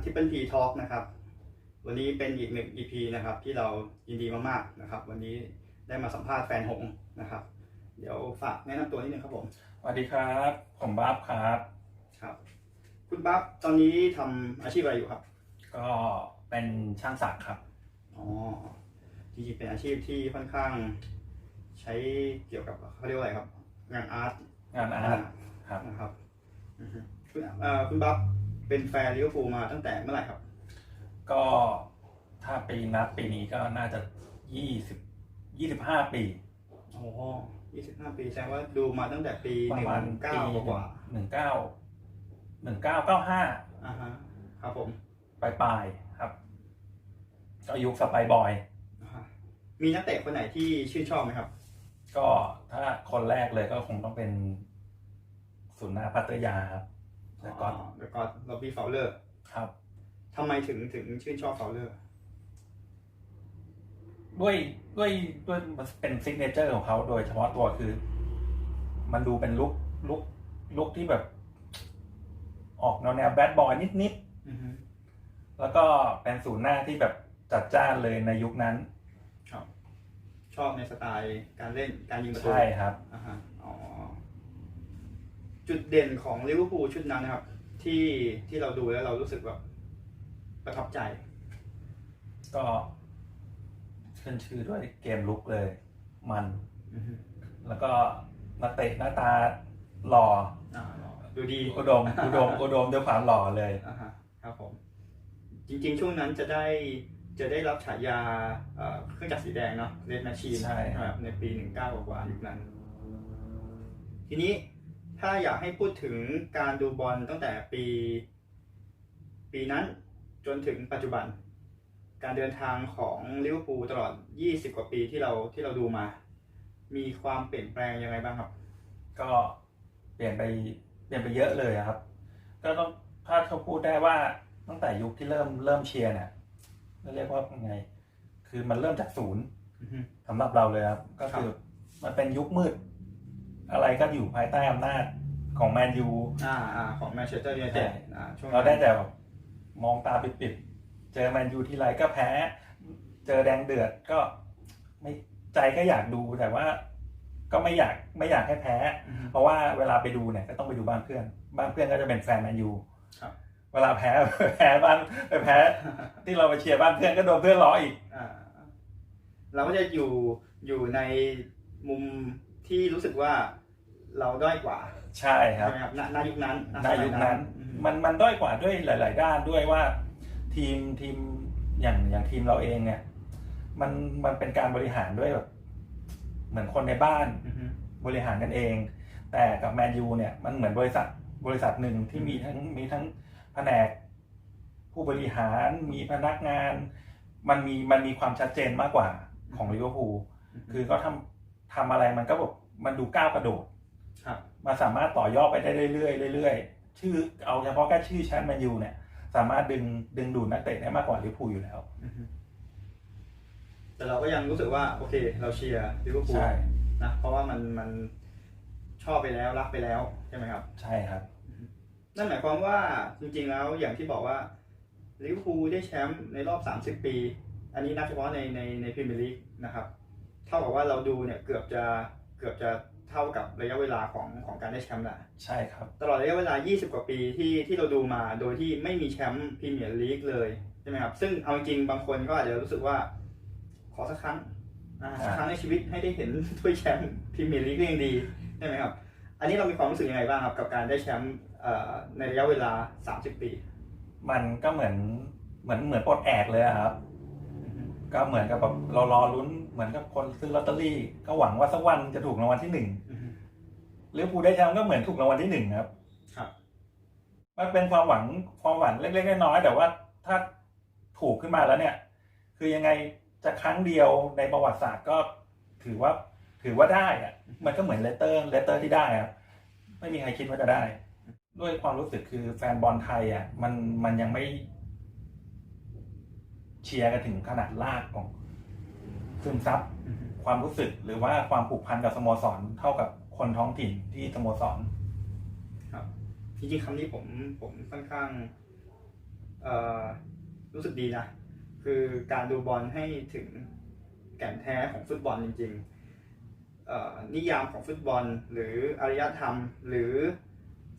วัสดีครับพบกับรายการ Triple P Talk นะครับ วันนี้เป็นอีกหนึ่ง EP นะครับ ที่เรายินดีมากๆนะครับ วันนี้ได้มาสัมภาษณ์แฟนหงส์นะครับ เดี๋ยวฝากแนะนำตัวนิดนึงครับผมสวัสดีครับ ผมบัฟครับ ครับ คุณปั๊บตอนนี้ทำอาชีพอะไรอยู่ครับก็เป็นช่างศักดิ์ครับ อ๋อจริงๆเป็นอาชีพที่ค่อนข้าง ใช้เกี่ยวกับเขาเรียกว่าอะไรครับ งานอาร์ตงานอาร์ตครับ นะครับอือฮึคุณเอ่อคุณปั๊บ เป็นแฟนลิเวอร์พูลมาตั้งแต่เมื่อไหร่ครับ ก็ถ้าปีนับปีนี้ก็น่าจะยี่สิบยี่สิบห้าปีโอ้ยี่สิบห้าปีแสดงว่าดูมาตั้งแต่ปีปหระนึ่มาณงเก้าปีกว่าหนึ่งเก้าหนึ่งเก้าเก้าห้าๆอ่าฮะครับผมปลายปลายๆครับ ก็ยุคสไปร์บอย อ่าฮะมีนักเตะคนไหนที่ชื่นชอบไหมครับ ก็ถ้าคนแรกเลยก็คงต้องเป็นสุนนาพัตยาครับ แล้วก็แล้วก็ล็อบบี้ฟาวเลอร์ครับ ทำไมถึงถึงชื่นชอบฟาวเลอร์ ด้วยด้วยด้วยมันเป็นซิกเนเจอร์ของเขาโดยเฉพาะตัวคือ มันดูเป็นลุคลุคลุคที่แบบ ออกแนวแนวแบดบอยนิดอือฮึๆแล้วก็เป็นศูนย์หน้าที่แบบจัดจ้านเลยในยุคนั้นครับชอบในสไตล์การเล่นการยิงประตูใช่ครับ อ่าฮะอ๋อ จุดเด่นของลิเวอร์พูลชุดนั้นนะครับ ที่ที่เราดูแล้วเรารู้สึกแบบประทับใจ ก็ขึ้นชื่อด้วยเกมลุกเลย มันอือฮึแล้วก็นักเตะหน้าตาหล่ออ่าดูดีอุดมอุดมอุดมด้วยความหล่อเลยอ่าฮะครับผม จริง ๆ ช่วงนั้นจะได้จะได้รับฉายาเอ่อเครื่องจักรสีแดงเนาะเรดแมชชีนใช่ครับครับในปีหนึ่งเก้ากว่าๆยุคนั้น ทีนี้ ถ้าอยากให้พูดถึงการดูบอลตั้งแต่ปี ปีนั้นจนถึงปัจจุบัน การเดินทางของลิเวอร์พูลตลอด 20 กว่าปีที่เราที่เราดูมา มีความเปลี่ยนแปลงยังไงบ้างครับ ก็เปลี่ยนไปเปลี่ยนไปเยอะเลยอะครับ ก็ต้องถ้าเขาพูดได้ว่าตั้งแต่ยุคที่เริ่มเริ่มเชียร์เนี่ยเรียกว่าไง คือมันเริ่มจากศูนย์อือฮึสำหรับเราเลยครับ ก็คือมันเป็นยุคมืด อะไรก็อยู่ภายใต้อำนาจของแมนยูอ่าอ่าของแมนเชสเตอร์ยูไนเต็ดอ่าช่วงเราได้แต่แบบมองตาปิดๆ เจอแมนยูทีไรก็แพ้ เจอแดงเดือดก็ไม่ใจก็อยากดูแต่ว่า ก็ไม่อยากไม่อยากให้แพ้อือฮึเพราะว่าเวลาไปดูเนี่ยก็ต้องไปดูบ้านเพื่อน บ้านเพื่อนก็จะเป็นแฟนแมนยูครับเวลาแพ้แพ้บ้านไปแพ้ ที่เราไปเชียร์บ้านเพื่อนก็โดนเพื่อนล้ออีกอ่าเราก็จะอยู่อยู่ในมุม ที่รู้สึกว่าเราด้อยกว่าใช่ครับใช่ไหมครับณณยุคนั้นณในยุคนั้นอืม มันมันด้อยกว่าด้วยหลาย ๆ ด้านด้วยว่าทีมทีมอย่างอย่างทีมเราเองเนี่ย มันมันเป็นการบริหารด้วยแบบเหมือนคนในบ้านอือฮึ บริหารกันเอง แต่กับแมนยูเนี่ยมันเหมือนบริษัทบริษัทหนึ่งที่มีทั้งมีทั้งแผนก ผู้บริหารมีพนักงาน มันมีมันมีความชัดเจนมากกว่าของลิเวอร์พูล คือก็ทำทำอะไรมันก็แบบ มันดูก้าวกระโดดครับ มันสามารถต่อยอดไปได้เรื่อยๆเรื่อยๆชื่อเอาเฉพาะแค่ชื่อแชมป์แมนยูเนี่ย สามารถดึงดึงดูดนักเตะได้มากกว่าลิเวอร์พูลอยู่แล้วอือฮึแต่เราก็ยังรู้สึกว่า โอเค เราเชียร์ลิเวอร์พูลใช่ นะเพราะว่ามันมันชอบไปแล้วรักไปแล้วใช่ไหมครับ ใช่ครับ นั่นหมายความว่าจริงๆแล้วอย่างที่บอกว่าลิเวอร์พูลได้แชมป์ในรอบ 30 ปี อันนี้นับเฉพาะในในในพรีเมียร์ลีกนะครับ เท่ากับว่าเราดูเนี่ยเกือบจะ เกือบจะเท่ากับระยะเวลาของของการได้แชมป์แหละใช่ครับ ตลอดระยะเวลา 20 กว่าปีที่ที่เราดูมาโดยที่ไม่มีแชมป์พรีเมียร์ลีกเลยใช่ไหมครับ ซึ่งเอาจริงบางคนก็อาจจะรู้สึกว่า ขอสักครั้งอ่าสักครั้งในชีวิตให้ได้เห็นถ้วยแชมป์พรีเมียร์ลีกก็ยังดีใช่ไหมครับ อันนี้เรามีความรู้สึกยังไงบ้างครับ กับการได้แชมป์เอ่อในระยะเวลา 30 ปี มันก็เหมือนเหมือนเหมือนปลดแอกเลยอะครับ ก็เหมือนกับแบบเรารอลุ้นเหมือนกับคนซื้อลอตเตอรี่ ก็หวังว่าสักวันจะถูกรางวัลที่หนึ่งลิเวอร์พูลได้แชมป์ก็เหมือนถูกรางวัลที่หนึ่งครับ ครับ มันเป็นความหวังความหวังเล็กๆน้อยๆแต่ว่าถ้าถูกขึ้นมาแล้วเนี่ย คือยังไงจะครั้งเดียวในประวัติศาสตร์ก็ถือว่า ถือว่าได้อะมันก็เหมือนเลเตอร์เลเตอร์ที่ได้อะไม่มีใครคิดว่าจะได้ ด้วยความรู้สึกคือแฟนบอลไทยอะ มันมันยังไม่เชียร์กันถึงขนาดลากของซึมซับความรู้สึกหรือว่าความผูกพันกับสโมสรเท่ากับคนท้องถิ่นที่สโมสร ครับจริงๆคำนี้ผมผมค่อนข้างเอ่อรู้สึกดีนะ คือการดูบอลให้ถึงแก่นแท้ของฟุตบอลจริงๆเอ่อนิยามของฟุตบอล หรืออารยธรรม หรือ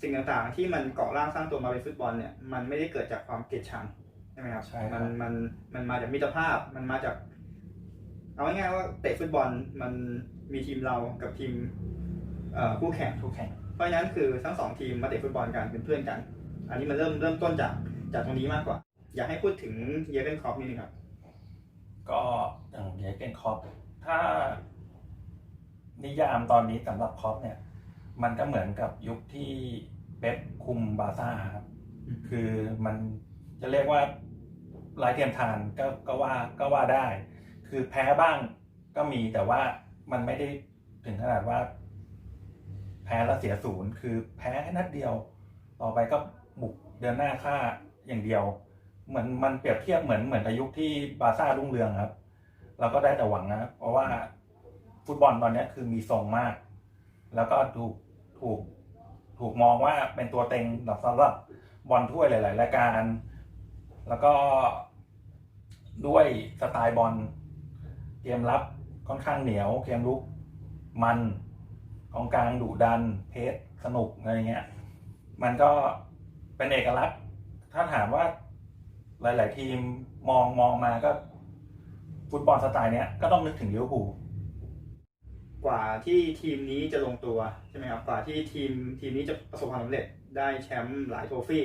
สิ่งต่างๆ ที่มันก่อร่างสร้างตัวมาเป็นฟุตบอลเนี่ยมันไม่ได้เกิดจากความเกลียดชัง ใช่ไหมครับ ใช่ครับ มันมันมันมาจากมิตรภาพ มันมาจาก เอาง่ายๆว่าเตะฟุตบอลมันมีทีมเรากับทีมเอ่อคู่แข่ง ทุกแข่งเพราะฉะนั้นคือทั้งสองทีมมาเตะฟุตบอลกันเป็นเพื่อนกัน อันนี้มันเริ่มเริ่มต้นจากจากตรงนี้มากกว่า อยากให้พูดถึงเยเกนครอปนิดนึงครับ ก็อย่างเยเกนคอปถ้า นิยามตอนนี้สำหรับคอปเนี่ย มันก็เหมือนกับยุคที่เป๊ปคุมบาร์ซ่าครับ อืม คือมัน จะเรียกว่าลายเทียมทานก็ก็ว่าก็ว่าได้ คือแพ้บ้างก็มีแต่ว่ามันไม่ได้ถึงขนาดว่า แพ้แล้วเสียศูนย์คือแพ้แค่นัดเดียว ต่อไปก็บุกเดินหน้าฆ่าอย่างเดียว เหมือนมันเปรียบเทียบเหมือนเหมือนอายุคที่บาซ่ารุ่งเรืองครับ เราก็ได้แต่หวังนะเพราะว่าฟุตบอลตอนนี้คือมีทรงมาก แล้วก็ถูกถูกถูกมองว่าเป็นตัวเต็งสำหรับบอลถ้วยหลาย ๆ รายการ แล้วก็ด้วยสไตล์บอลเกมรับค่อนข้างเหนียวเกมลุกมันกองกลางดุดัน เพสสนุกอะไรเงี้ย มันก็เป็นเอกลักษณ์ ถ้าถามว่าหลาย ๆ ทีมมองมองมาก็ ฟุตบอลสไตล์เนี้ยก็ต้องนึกถึงลิเวอร์พูลกว่าที่ทีมนี้จะลงตัวใช่ไหมครับกว่าที่ทีมทีมนี้จะประสบความสำเร็จได้แชมป์หลายโทฟี่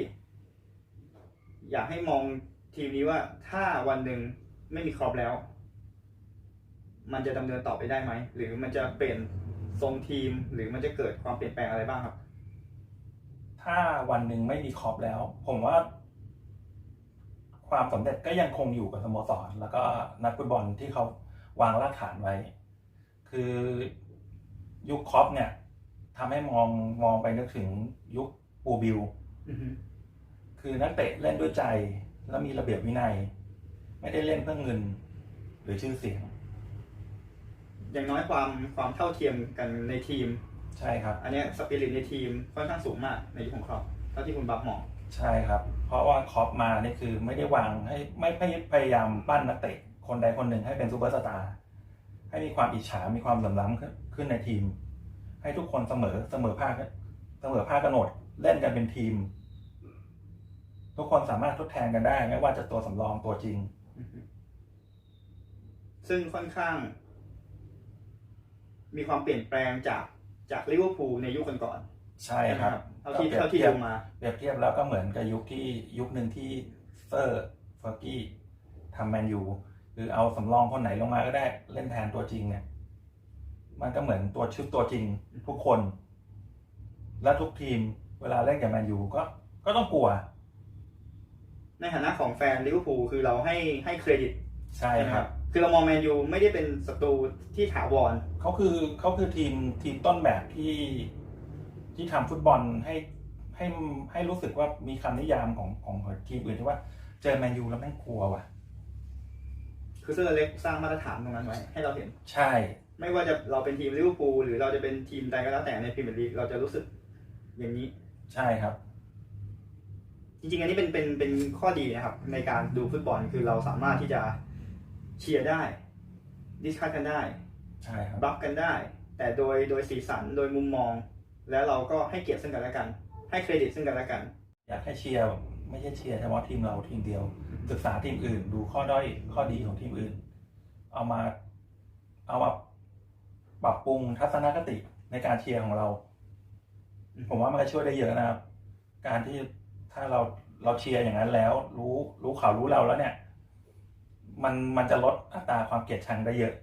อยากให้มองทีมนี้ว่าถ้าวันหนึ่งไม่มีครอปแล้ว มันจะดำเนินต่อไปได้ไหม หรือมันจะเปลี่ยนทรงทีมหรือมันจะเกิดความเปลี่ยนแปลงอะไรบ้างครับ ถ้าวันหนึ่งไม่มีครอปแล้ว ผมว่า ความสำเร็จก็ยังคงอยู่กับสโมสร แล้วก็นักฟุตบอลที่เขาวางรากฐานไว้ คือยุคครอปเนี่ยทำให้มองมองไปนึกถึงยุคปูบิลอือฮึ คือนักเตะเล่นด้วยใจ แล้วมีระเบียบวินัย ไม่ได้เล่นเพื่อเงิน หรือชื่อเสียง อย่างน้อยความความเท่าเทียมกันในทีม ใช่ครับ อันเนี้สปิริตในทีมค่อนข้างสูงมากในยุคของครอปเท่าที่คุณบับมองใช่ครับ เพราะว่าครอปมานี่คือไม่ได้วางให้ไม่ไม่พยายามปั้นนักเตะคนใดคนหนึ่งให้เป็นซูเปอร์สตาร์ให้มีความอิจฉา มีความเหลื่อมล้ำขึ้นขึ้นในทีม ให้ทุกคนเสมอเสมอภาคเสมอภาคกระโนดเล่นกันเป็นทีม ทุกคนสามารถทดแทนกันได้ ไม่ว่าจะตัวสำรองตัวจริง ซึ่งค่อนข้าง มีความเปลี่ยนแปลงจากจากลิเวอร์พูลในยุคก่อนใช่ๆใช่ไหมครับครับเท่าที่ก็เท่าที่เปรียบดูมาเปรียบเทียบแล้วก็เหมือนกับยุคที่ยุคหนึ่งที่เซอร์เฟอร์กี้ทำแมนยูคือเอาสำรองคนไหนลงมาก็ได้เล่นแทนตัวจริงเนี่ย มันก็เหมือนตัวชุดตัวจริงทุกคน และทุกทีมเวลาเล่นกับแมนยูก็ก็ต้องกลัว ในฐานะของแฟนลิเวอร์พูลคือเราให้ให้เครดิตใช่ใช่ไหมคครัรับบคือเรามองแมนยูไม่ได้เป็นศัตรูที่ถาวรเขาคือเขาคือทีมทีมต้นแบบที่ที่ทำฟุตบอลให้ให้ให้รู้สึกว่ามีคำนิยามของของทีมอื่นที่ว่าเจอแมนยูแล้วแม่งกลัวว่ะ คือเซอร์เล็กสร้างมาตรฐานตรงนั้นไว้ให้เราเห็น ใช่ ไม่ว่าจะเราเป็นทีมลิเวอร์พูลหรือเราจะเป็นทีมใดก็แล้วแต่ในพรีเมียร์ลีกเราจะรู้สึกอย่างนี้ ใช่ครับ จริงๆ อันนี้เป็นเป็นเป็นข้อดีนะครับ ในการดูฟุตบอลคือเราสามารถที่จะเชียร์ได้ ดิสคัทกันได้ใช่ครับบัฟกันได้ แต่โดยโดยสีสันโดยมุมมอง แล้วเราก็ให้เกียรติซึ่งกันและกัน ให้เครดิตซึ่งกันและกัน อยากให้เชียร์แบบไม่ใช่เชียร์เฉพาะทีมเราทีมเดียว ศึกษาทีมอื่น ดูข้อด้อยข้อดีของทีมอื่น เอามาเอามาปรับปรุงทัศนคติในการเชียร์ของเรา ผมว่ามันก็ช่วยได้เยอะนะครับ การที่ ถ้าเราเราเชียร์อย่างนั้นแล้ว รู้รู้ข่าวรู้เราแล้วเนี่ย มันมันจะลดอัตราความเกลียดชังได้เยอะ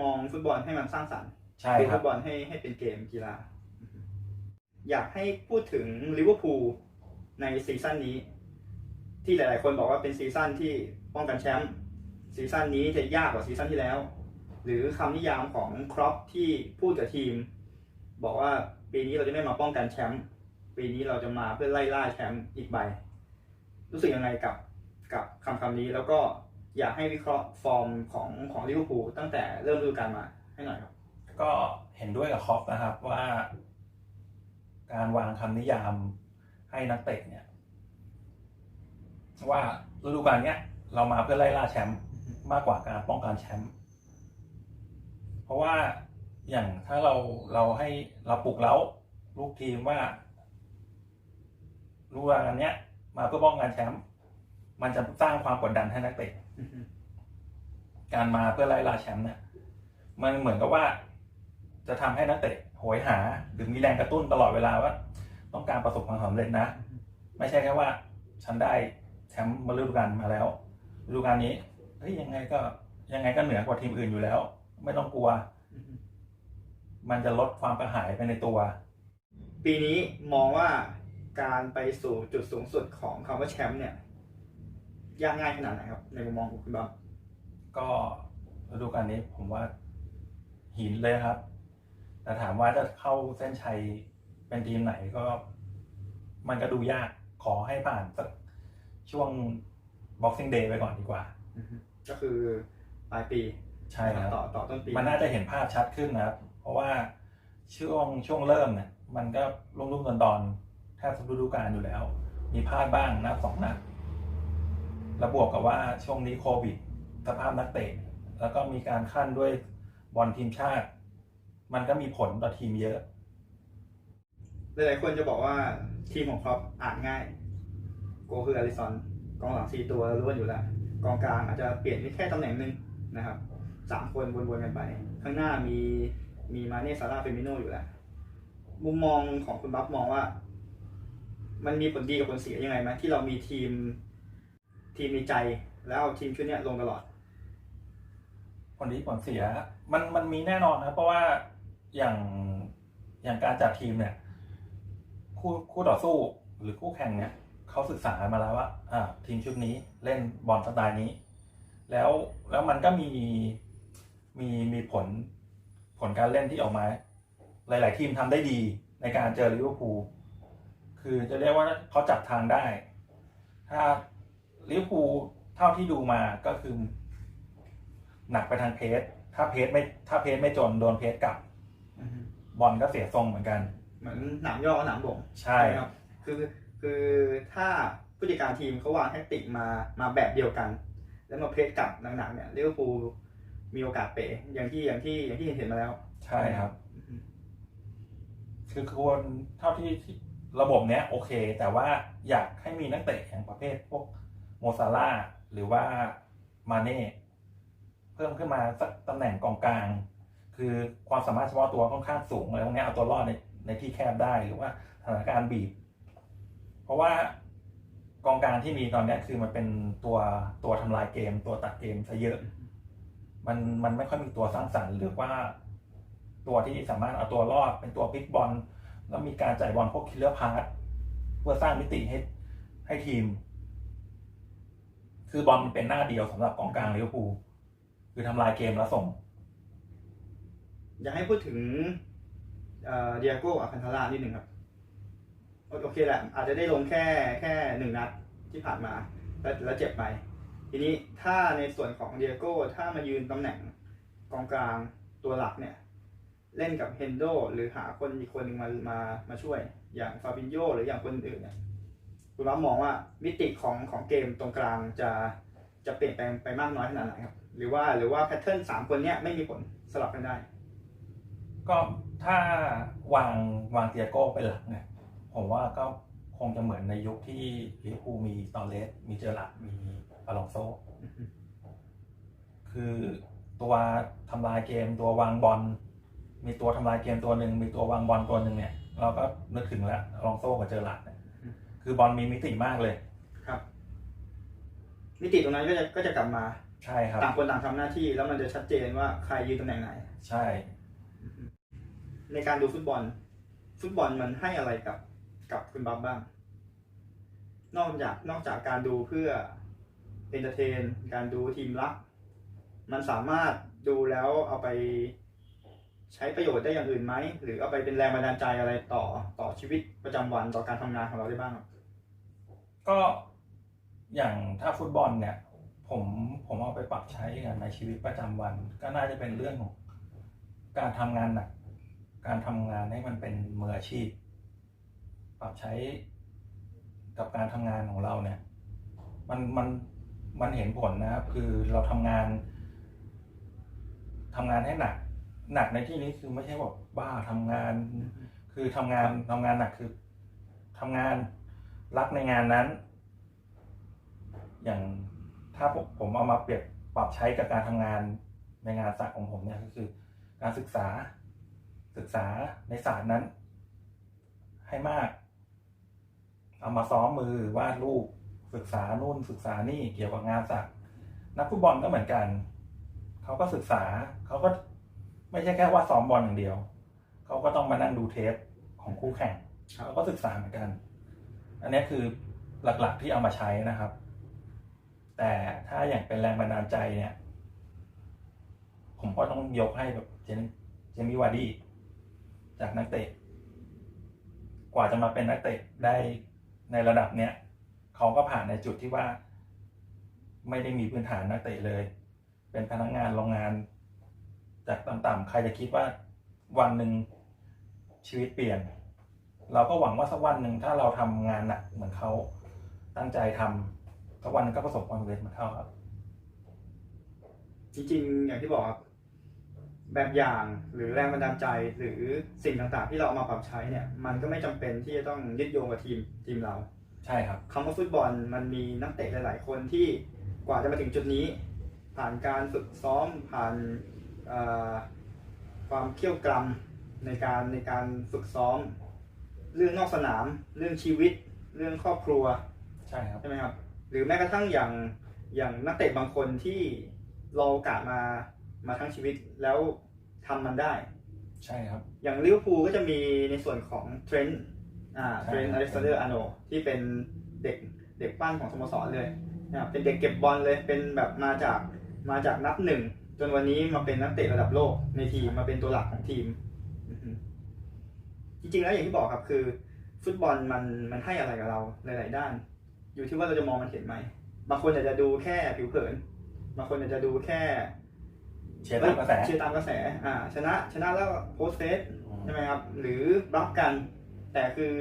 มองฟุตบอลให้มันสร้างสรรค์ใช่ดูครัฟุบตบอลให้ให้เป็นเกมกีฬา อยากให้พูดถึงลิเวอร์พูลในซีซั่นนี้ ที่หลายๆ คนบอกว่าเป็นซีซั่นที่ป้องกันแชมป์ซีซั่นนี้จะยากกว่าซีซั่นที่แล้ว หรือคำนิยามของครอปที่พูดกับทีม บอกว่าปีนี้เราจะไม่มาป้องกันแชมป์ ปีนี้เราจะมาเพื่อไล่ล่าแชมป์อีกใบ รู้สึกยังไงกับกับคำคำนี้แล้วก็อยากให้วิเคราะห์ฟอร์มของของลิเวอร์พูลตั้งแต่เริ่มฤดูกาลมาให้หน่อยครับ ก็เห็นด้วยกับคอปนะครับว่า การวางคำนิยามให้นักเตะเนี่ย ว่าฤดูกาลเนี้ย เรามาเพื่อไล่ล่าแชมป์มากกว่าการป้องกันแชมป์เพราะว่าอย่างถ้าเราเราให้เราปลุกเล้าลูกทีมว่า ฤดูกาลเนี้ย มาเพื่อป้องกันแชมป์มันจะสร้างความกดดันให้นักเตะการมาเพื่อไล่ล่าแชมป์เนี่ยมันเหมือนกับว่า จะทำให้นักเตะโหยหา หรือมีแรงกระตุ้นตลอดเวลาว่า ต้องการประสบความสำเร็จนะ ไม่ใช่แค่ว่า ฉันได้แชมป์มาฤดูกาลมาแล้วฤดูกาลนี้เฮ้ยยังไงก็ ยังไงก็เหนือกว่าทีมอื่นอยู่แล้ว ไม่ต้องกลัว มันจะลดความกระหายไปในตัว ปีนี้มองว่า การไปสู่จุดสูงสุดของคำว่าแชมป์เนี่ยยากง่ายขนาดไหนครับ ในมุมมองของคุณบ๊อบก็ฤดูกาลนี้ผมว่าหินเลยครับ แต่ถามว่าจะเข้าเส้นชัยเป็นทีมไหนก็ มันก็ดูยากขอให้ผ่านสักช่วง Boxing Day ไปก่อนดีกว่า ก็คือปลายปีใช่ครับต่อต่อต้นปี มันน่าจะเห็นภาพชัดขึ้นนะครับ เพราะว่าช่วงช่วงเริ่มเนี่ยมันก็รุ่มๆตอนๆ แทบทุกฤดูกาลอยู่แล้ว มีพลาดบ้างนะสองนัดแล้วบวกกับว่าช่วงนี้โควิด สภาพนักเตะ แล้วก็มีการขั้นด้วยบอลทีมชาติ มันก็มีผลต่อทีมเยอะ หลายๆคนจะบอกว่าทีมของครอปอ่านง่าย โกคืออาริซอนกองหลังสี่ตัวล้วนอยู่แล้ว กองกลางอาจจะเปลี่ยนแค่ตำแหน่งหนึ่งนะครับสามคนวนๆกันไป ข้างหน้ามีมีมาเน่ซาร่าเฟมิโนอยู่แล้ว มุมมองของคุณบัฟมองว่า มันมีผลดีกับผลเสียยังไงไหมที่เรามีทีมทีมมีใจแล้วเอาทีมชุดเนี้ยลงตลอด ผลดีผลเสีย มันมันมีแน่นอนนะเพราะว่าอย่างอย่างการจัดทีมเนี่ย คู่คู่ต่อสู้หรือคู่แข่งเนี่ยเขาศึกษามาแล้วว่าอ่า ทีมชุดนี้เล่นบอลสไตล์นี้ แล้วแล้วมันก็มีมีมีผลผลการเล่นที่ออกมา หลาย ๆ ทีมทำได้ดีในการเจอลิเวอร์พูล คือจะเรียกว่าเขาจับทางได้ ถ้าลิเวอร์พูลเท่าที่ดูมาก็คือ หนักไปทางเพสถ้าเพสไม่ถ้าเพสไม่จนโดนเพสกลับ บอลก็เสียทรงเหมือนกัน เหมือนหนามย่อกับหนามบ่งใช่ครับคือคือถ้าผู้จัดการทีมเขาวางแทคติกมามาแบบเดียวกัน แล้วมาเพจกลับหนักๆเนี่ยลิเวอร์พูลมีโอกาสเป๋อย่างที่อย่างที่อย่างที่เห็นมาแล้ว ใช่ครับ คือควรเท่าที่ ระบบเนี้ยโอเค แต่ว่าอยากให้มีนักเตะอย่างประเภทพวกโมซาร่าหรือว่ามาเน่เพิ่มขึ้นมาสักตำแหน่งกองกลาง คือความสามารถเฉพาะตัวค่อนข้างสูงอะไรพวกเนี้ยเอาตัวรอดในในที่แคบได้หรือว่าสถานการณ์บีบ เพราะว่ากองกลางที่มีตอนนี้คือมันเป็นตัวตัวทำลายเกม ตัวตัดเกมซะเยอะ มันมันไม่ค่อยมีตัวสร้างสรรค์หรือว่าตัวที่สามารถเอาตัวรอดเป็นตัวพลิกบอล แล้วมีการจ่ายบอลพวกคิลเลอร์พาร์ตเพื่อสร้างมิติให้ให้ทีม คือบอลมันเป็นหน้าเดียวสำหรับกองกลางลิเวอร์พูลคือทำลายเกมแล้วส่ง อยากให้พูดถึงเดียโก้อาคันทารานิดหนึ่งครับ โอโอเคแหละ อาจจะได้ลงแค่แค่หนึ่งนัดที่ผ่านมา แล้วแล้วเจ็บไป ทีนี้ถ้าในส่วนของเดียโก้ถ้ามายืนตำแหน่งกองกลางตัวหลักเนี่ย เล่นกับเฮนโดหรือหาคนอีกคนหนึ่งมามามาช่วย อย่างฟาบินโยหรืออย่างคนอื่นเนี่ยคุณว่ามองว่ามิติของของเกมตรงกลางจะจะเปลี่ยนแปลงไปมากน้อยขนาดไหนครับ หรือว่าหรือว่าแพทเทิร์นสามคนเนี้ยไม่มีผลสลับกันได้ ก็ถ้าวางวางเตียโก้เป็นหลักเนี่ยผมว่าก็คงจะเหมือนในยุคที่ลิเวอร์พูลมีตอร์เลสมีเจอร์ลัดมีอลองโซคือตัวทำลายเกมตัววางบอล มีตัวทำลายเกมตัวหนึ่งมีตัววางบอลตัวหนึ่งเนี่ย เราก็นึกถึงแล้วอลองโซกับเจอร์ลัดเนี่ยอืมคือบอลมีมิติมากเลยครับ มิติตรงนั้นก็จะก็จะกลับมาใช่ครับต่างคนต่างทำหน้าที่แล้วมันจะชัดเจนว่าใครยืนตำแหน่งไหน ใช่ ในการดูฟุตบอล ฟุตบอลมันให้อะไรกับ กับคุณบับบ้าง นอกจากนอกจากการดูเพื่อเอนเตอร์เทน การดูทีมรัก มันสามารถดูแล้วเอาไป ใช้ประโยชน์ได้อย่างอื่นไหม หรือเอาไปเป็นแรงบันดาลใจอะไรต่อต่อชีวิตประจำวันต่อการทำงานของเราได้บ้าง ก็อย่างถ้าฟุตบอลเนี่ย ผมผมเอาไปปรับใช้กันในชีวิตประจำวัน ก็น่าจะเป็นเรื่องของการทำงานหนักการทำงานให้มันเป็นมืออาชีพ ปรับใช้กับการทำงานของเราเนี่ย มันมันมันเห็นผลนะครับคือเราทำงานทำงานให้หนัก หนักในที่นี้คือไม่ใช่แบบบ้าทำงาน คือทำงานทำงานหนักคือทำงานรักในงานนั้น อย่างถ้าผมผมเอามาเปรียบปรับใช้กับการทำงานในงานศาสตร์ของผมเนี่ยก็คือ การศึกษาศึกษาในศาสตร์นั้น ให้มาก เอามาซ้อมมือวาดรูปศึกษานู่นศึกษานี่เกี่ยวกับงานศาสตร์นักฟุตบอลก็เหมือนกัน เขาก็ศึกษาเขาก็ ไม่ใช่แค่ว่าซ้อมบอลอย่างเดียว เขาก็ต้องมานั่งดูเทปของคู่แข่งเขาก็ศึกษาเหมือนกัน อันนี้คือหลักๆที่เอามาใช้นะครับ แต่ถ้าอย่างเป็นแรงบันดาลใจเนี่ย ผมก็ต้องยกให้แบบเจนเจมี่วาร์ดี้จากนักเตะ กว่าจะมาเป็นนักเตะได้ในระดับเนี้ยเขาก็ผ่านในจุดที่ว่า ไม่ได้มีพื้นฐานนักเตะเลย เป็นพนักงานโรงงาน จากต่ำๆใครจะคิดว่าวันหนึ่งชีวิตเปลี่ยน เราก็หวังว่าสักวันหนึ่งถ้าเราทำงานหนักเหมือนเขาตั้งใจทำสักวันหนึงก็ประสบความสำเร็จเหมือนเขาครับ จริงๆ อย่างที่บอกครับแบบอย่างหรือแรงบันดาลใจหรือสิ่งต่างๆ ที่เราเอามาปรับใช้เนี่ย มันก็ไม่จำเป็นที่จะต้องยึดโยงกับทีมทีมเรา ใช่ครับคำว่าฟุตบอลมันมีนักเตะหลาย ๆ คนที่กว่าจะมาถึงจุดนี้ ผ่านการฝึกซ้อมผ่านเอ่อ ความเขี่ยวกรำในการในการฝึกซ้อม เรื่องนอกสนาม เรื่องชีวิต เรื่องครอบครัวใช่ครับใช่ไหมครับ หรือแม้กระทั่งอย่างอย่างนักเตะบางคนที่รอโอกาสมามาทั้งชีวิตแล้วทำมันได้ ใช่ครับ อย่างลิเวอร์พูลก็จะมีในส่วนของเทรนต์อ่าใช่เทรนต์อเล็กซานเดอร์อาร์โนที่เป็นเด็กเด็กปั้นของสโมสรเลยนะครับเป็นเด็กเก็บบอลเลยเป็นแบบมาจากมาจากนับหนึ่ง จนวันนี้มาเป็นนักเตะระดับโลกในทีมมาเป็นตัวหลักของทีมอือฮึจริงๆแล้วอย่างที่บอกครับคือ ฟุตบอลมันมันให้อะไรกับเราหลาย ๆ ด้าน อยู่ที่ว่าเราจะมองมันเห็นไหมบางคนอาจจะดูแค่ผิวเผินบางคนอาจจะดูแค่เชียร์ตามกระแสเชียร์ตามกระแส อ่า ชนะชนะแล้วโพสเฟสใช่ไหมครับ หรือรับกัน แต่คือ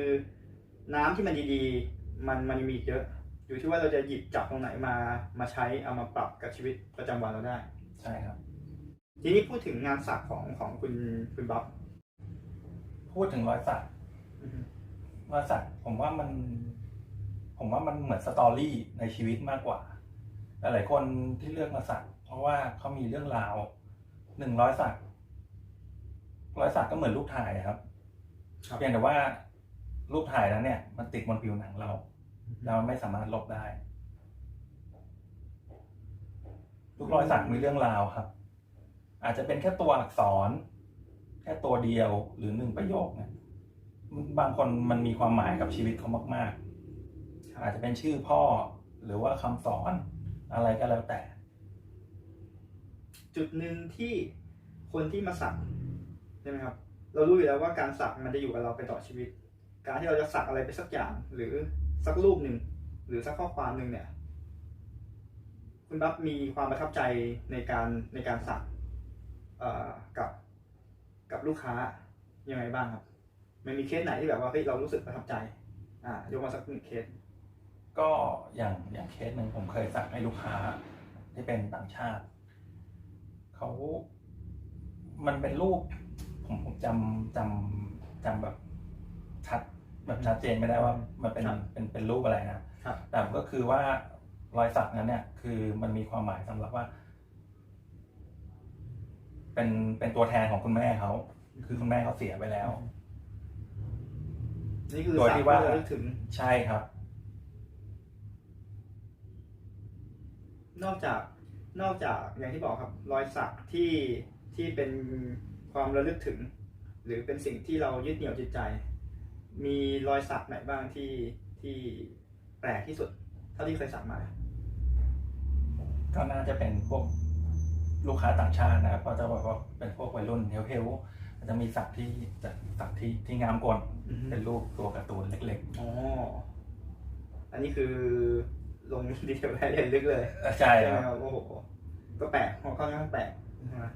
น้ำที่มันดีๆ มันมันมีอีกเยอะ อยู่ที่ว่าเราจะหยิบจับตรงไหนมามาใช้เอามาปรับกับชีวิตประจำวันเราได้ ใช่ครับ ทีนี้พูดถึงงานสักของของคุณคุณบ๊อบพูดถึงรอยสักอือฮึรอยสักผมว่ามัน ผมว่ามันเหมือนสตอรี่ในชีวิตมากกว่าหลายๆคนที่เลือกมาสักเพราะว่าเขามีเรื่องราวหนึ่งร้อยสักรอยสักก็เหมือนรูปถ่ายครับครับเพียงแต่ว่ารูปถ่ายนั้นเนี่ย มันติดบนผิวหนังเรา เราไม่สามารถลบได้ ทุกรอยสักมีเรื่องราวครับ อาจจะเป็นแค่ตัวอักษร แค่ตัวเดียวหรือหนึ่งประโยคเนี่ยบางคนมันมีความหมายกับชีวิตเขามากๆ อาจจะเป็นชื่อพ่อหรือว่าคำสอนอะไรก็แล้วแต่ จุดหนึ่งที่คนที่มาสักใช่ไหมครับ เรารู้อยู่แล้วว่าการสักมันจะอยู่กับเราไปต่อชีวิต การที่เราจะสักอะไรไปสักอย่าง หรือสักรูปหนึ่งหรือสักข้อความหนึ่งเนี่ย คุณบับมีความประทับใจในการในการสักเอ่อกับกับลูกค้ายังไงบ้างครับ มันมีเคสไหนที่แบบว่าเฮ้ยเรารู้สึกประทับใจ อ่ายกมาสักหนึ่งเคส ก็อย่างอย่างเคสหนึ่งผมเคยสั่งให้ลูกค้า ที่เป็นต่างชาติ เขา มันเป็นรูป ผมผมจำจำจำแบบชัดแบบชัดเจนไม่ได้ว่า มันเป็นครับเป็นเป็นรูปอะไรนะครับแต่ก็คือว่า รอยสักนั้นเนี่ย คือมันมีความหมายสำหรับว่า เป็นเป็นตัวแทนของคุณแม่เขาคือคุณแม่เขาเสียไปแล้ว นี่คือโดยสักที่ว่าเพื่อระลึกถึงใช่ครับ นอกจากนอกจากอย่างที่บอกครับ รอยสักที่ที่เป็นความระลึกถึง หรือเป็นสิ่งที่เรายึดเหนี่ยวจิตใจ มีรอยสักไหนบ้างที่ที่แปลกที่สุด เท่าที่เคยสักมา ก็น่าจะเป็นพวกลูกค้าต่างชาตินะครับก็จะบอกว่าเป็นพวกวัยรุ่นเฮลๆอาจจะมีสักที่จะสักที่ที่งามกลอือฮึเป็นรูปตัวการ์ตูนเล็กอ๋ออันนี้คือลงดีเทลรายละเอียดลึกเลยๆเออใช่ใช่ไหคมรับครับโอ้โหก็แปลกค่อนข้างแปลกนะฮะ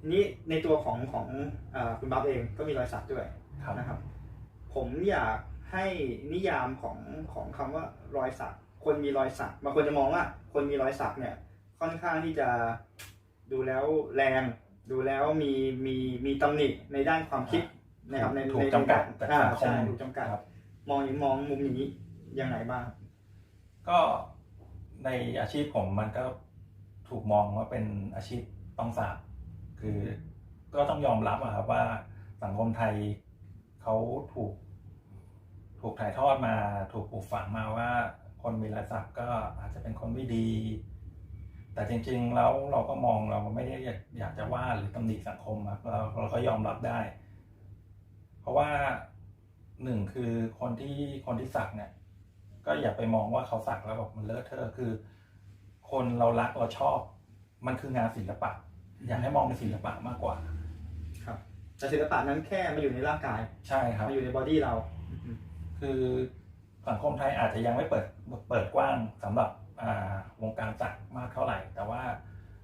ทีนี้ในตัวของของอาคุณบ๊อบเองก็มีรอยสักด้วยครับนะครับ ผมอยากให้นิยามของของคำว่ารอยสัก คนมีรอยสักบางคนจะมองว่า คนมีรอยสักเนี่ย ค่อนข้างที่จะดูแล้วแรง ดูแล้วมีมีมีตำหนิในด้านความคิดนะครับในถูกในจำกัดในจากอ่าสังคมใช่ถูกจำกัด ครับ มองมองมุมนี้ยังไงบ้าง ก็ในอาชีพผมมันก็ถูกมองว่าเป็นอาชีพต้องสาบคือก็ต้องยอมรับอะครับว่าสังคมไทยเขาถูก ถูกถ่ายทอดมาถูกปลูกฝังมาว่า คนมีรายสักก็อาจจะเป็นคนไม่ดี แต่จริงๆแล้วเราก็มองเราไม่ได้อยากอยากจะว่าหรือตำหนิสังคมครับเราเราก็ยอมรับได้ เพราะว่าหนึ่งคือคนที่คนที่สักเนี่ย ก็อย่าไปมองว่าเขาสักแล้วแบบมันเลอะเทอะคือ คนเรารักเราชอบ มันคืองานศิลปะ อยากให้มองเป็นศิลปะมากกว่า ครับแต่ศิลปะนั้นแค่มาอยู่ในร่างกาย ใช่ครับมาอยู่ในบอดี้เรา คือ สังคมไทยอาจจะยังไม่เปิดเปิดกว้างสำหรับอ่าวงการสักมากเท่าไหร่ แต่ว่า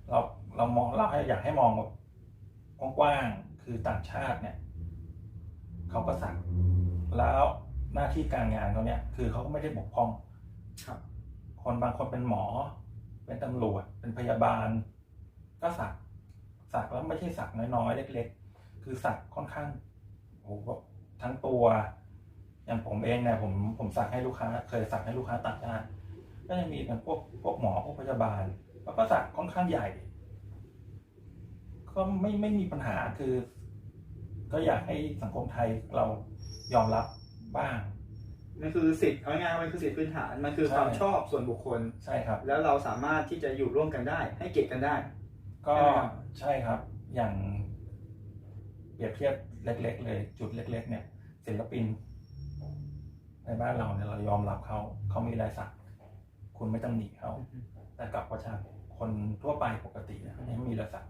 เราเรามองเราให้อยากให้มองแบบกว้างๆคือต่างชาติเนี่ยเขาก็สักแล้วหน้าที่การงานเขาเนี่ย คือเขาก็ไม่ได้บกพร่องครับคนบางคนเป็นหมอ เป็นตำรวจ เป็นพยาบาล ก็สัก สักแล้วไม่ใช่สักน้อยๆเล็ก ๆ คือสักค่อนข้างโอ้โหแบบทั้งตัว อย่างผมเองเนี่ยผมผมสักให้ลูกค้า เคยสักให้ลูกค้าต่างชาติก็จะมีเป็นพวกพวกหมอพวกพยาบาล แล้วก็สักค่อนข้างใหญ่ ก็ไม่ไม่มีปัญหาคือ ก็อยากให้สังคมไทยเรายอมรับบ้างมันคือสิทธิ์เอาง่ายๆมันคือสิทธิพื้นฐานมันคือใช่ความชอบส่วนบุคคลใช่ครับ แล้วเราสามารถที่จะอยู่ร่วมกันได้ ให้เกียรติกันได้ ก็ใช่ไหมครับใช่ครับ อย่างเปรียบเทียบเล็ก ๆ เลย จุดเล็ก ๆ เนี่ยศิลปิน ในบ้านเราเนี่ยเรายอมรับเขาเขามีลายสัก คุณไม่ตำหนิเขาแต่กับประชาชนคนทั่วไปปกติเนี่ยไม่มีลายสัก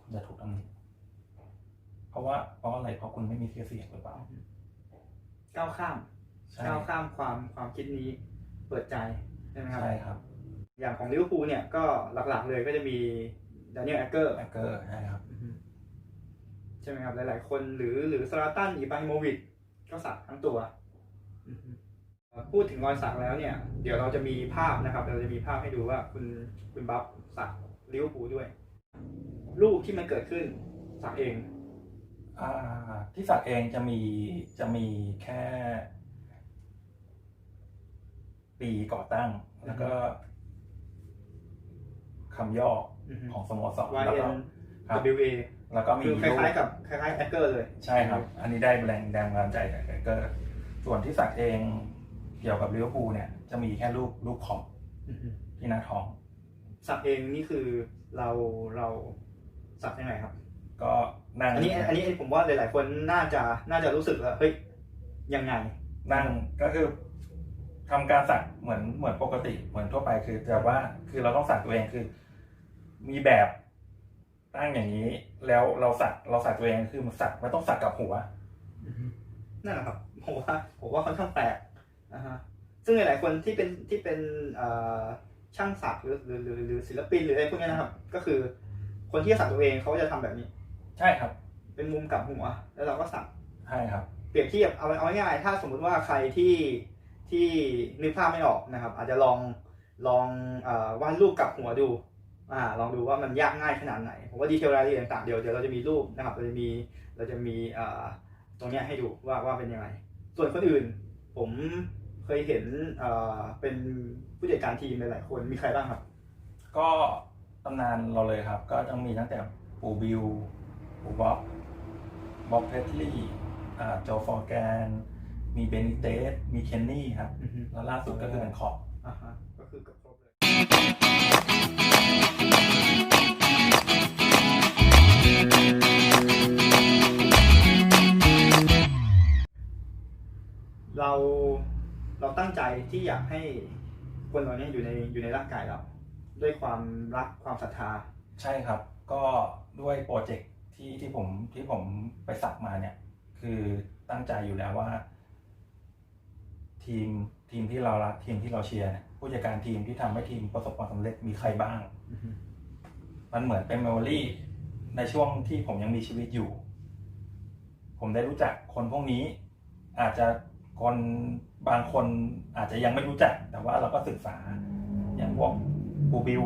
คุณจะถูกตำหนิเพราะว่าเพราะอะไรเพราะคุณไม่มีเสียเสียงหรือเปล่าก้าวข้ามใช่ก้าวข้ามความความคิดนี้เปิดใจใช่ไหมครับใช่ครับ อย่างของลิเวอร์พูลเนี่ยก็หลักๆเลยก็จะมีด a นิเอลแอคเกอร์แอคเกอร์ใช่ครับใช่ไหมครับหลายๆคนหรือหรือสลาตันอีบราฮิโมวิชก็สักทั้งตัว พูดถึงรอยสักแล้วเนี่ย เดี๋ยวเราจะมีภาพนะครับ เราจะมีภาพให้ดูว่าคุณคุณบัฟสักลิเวอร์พูลด้วย รูปที่มันเกิดขึ้นสักเองอ่าที่สักเองจะมีจะมีแค่ ปีก่อตั้ง แล้วก็คำย่ออือฮึของสโมสร Y แล้วก็ N ครับ W A แล้วก็มีคือครูปล้ายๆกับคล้ายๆแอคเกอร์เลย ใช่ครับ อันนี้ได้แรงแรงบันดาลใจจากแอคเกอร์ ส่วนที่สักเองเกี่ยวกับลิเวอร์พูลเนี่ย จะมีแค่รูปรูปขอบที่หน้าท้อง สักเองนี่คือเราเราสักยังไงครับ ก็นั่งอันนี้อันนี้ผมว่าหลาย ๆ คนน่าจะน่าจะรู้สึกว่าเฮ้ยยังไง นั่งก็คือทำการสักเหมือนเหมือนปกติเหมือนทั่วไปคือแต่ว่าคือเราต้องสักตัวเองคือ มีแบบตั้งอย่างนี้ แล้วเราสักเราสักตัวเองคือมันสักไม่ต้องสักกับหัวนั่นแหละครับ ผมว่าผมว่าค่อนข้างแปลกนะฮะซึ่งหลายๆคนที่เป็นที่เป็นเอ่อช่างสักหรือหรือหรือหรือศิลปินหรืออะไรพวกนี้นะครับ ก็คือ คนที่จะสักตัวเองเขาจะทำแบบนี้ ใช่ครับ เป็นมุมกลับหัว แล้วเราก็สักใช่ครับ เปรียบเทียบเอาเอาง่ายๆถ้าสมมุติว่าใครที่ที่นึกภาพไม่ออกนะครับ อาจจะลองลองเอ่อวาดรูปกลับหัวดูอ่าลองดูว่ามันยากง่ายขนาดไหนผมว่าดีเทลรายละเอียดต่างๆเดี๋ยวเดี๋ยวเราจะมีรูปนะครับเราจะมีเราจะมีเอ่อตรงเนี้ยให้ดูว่าว่าเป็นยังไง ส่วนคนอื่น ผมเคยเห็นเอ่อเป็นผู้จัดการทีมหลายๆคนมีใครบ้างครับ ก็ตำนานเราเลยครับ ก็ต้องมีตั้งแต่ปูบิวปูบ๊อบบ๊อบเพทลีย์อ่าโจฟอร์แกน มีเบนิเตสมีเคนนี่ครับแล้วล่าสุดก็คือเป็นขอบอ่าฮะก็คือเกับครบเลย เราเราตั้งใจที่อยากให้คนเราเนี้อยู่ในอยู่ในร่างกายเรา ด้วยความรักความศรัทธา ใช่ครับ ก็ด้วยโปรเจกต์ที่ที่ผมที่ผมไปสักมาเนี่ย คือตั้งใจอยู่แล้วว่า ทีมทีมที่เรารักทีมที่เราเชียร์ผู้จัดการทีมที่ทำให้ทีมประสบความสำเร็จมีใครบ้าง มันเหมือนเป็นเมมโมรี่ในช่วงที่ผมยังมีชีวิตอยู่ ผมได้รู้จักคนพวกนี้ อาจจะ คนบางคนอาจจะยังไม่รู้จัก แต่ว่าเราก็ศึกษาอย่างพวกบูบิล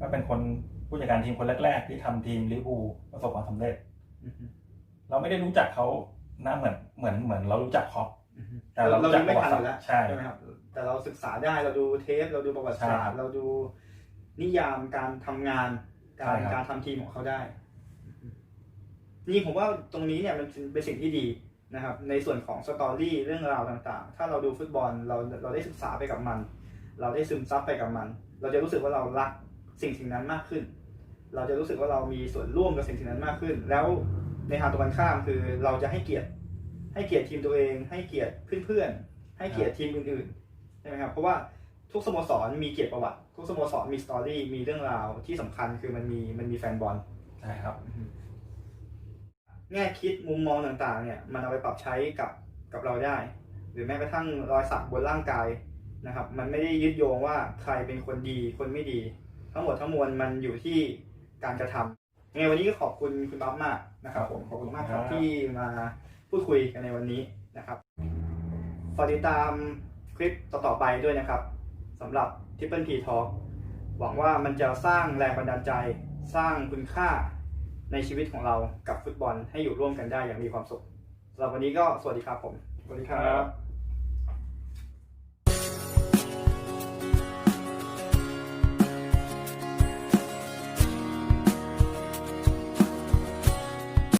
ก็เป็นคนผู้จัดการทีมคนแรก ๆ ที่ทำทีมลิเวอร์พูลประสบความสำเร็จอือฮึเราไม่ได้รู้จักเขานะเหมือนเหมือนเหมือนเรารู้จักครอปอือฮึแต่เราเรารู้จักยังไม่ประวัทันติอยู่ศาสตแล้วร์ใช่ใช่ไหมครับแต่เราศึกษาได้เราดูเทป เราดูประวัติศาสตใช่ร์เราดูนิยามการทำงานการใช่ครับการทำทีมของเขาได้ นี่ผมว่าตรงนี้เนี่ยมันเป็นสิ่งที่ดี นะครับในส่วนของสตอรี่เรื่องราวต่างๆ ถ้าเราดูฟุตบอลเราเราได้ศึกษาไปกับมัน เราได้ซึมซับไปกับมัน เราจะรู้สึกว่าเรารักสิ่งสิ่งนั้นมากขึ้น เราจะรู้สึกว่าเรามีส่วนร่วมกับสิ่งสิ่งนั้นมากขึ้น แล้วในทางตรงกันข้ามคือเราจะให้เกียรติ ให้เกียรติทีมตัวเอง ให้เกียรติเพื่อนๆ ให้เกียรติทีมอื่นๆใช่ไหมครับเพราะว่าทุกสโมสรมีเกียรติประวัติ ทุกสโมสรมีสตอรี่มีเรื่องราวที่สำคัญคือมันมีมันมีแฟนบอลใช่ครับ แง่คิดมุมมองต่างๆเนี่ยมันเอาไปปรับใช้กับกับเราได้ หรือแม้กระทั่งรอยสักบนร่างกายนะครับ มันไม่ได้ยึดโยงว่าใครเป็นคนดีคนไม่ดี ทั้งหมดทั้งมวลมันอยู่ที่การกระทำยังไงวันนี้ก็ขอบคุณคุณบ๊อบมากนะครับผมขอบคุณมากครับครับที่มาพูดคุยกันในวันนี้นะครับฝากติดตามคลิปต่อๆไปด้วยนะครับสำหรับ Triple P Talk หวังว่ามันจะสร้างแรงบันดาลใจ สร้างคุณค่า ในชีวิตของเรากับฟุตบอลให้อยู่ร่วมกันได้อย่างมีความสุขสำหรับวันนี้ก็สวัสดีครับผม สวัสดีครับ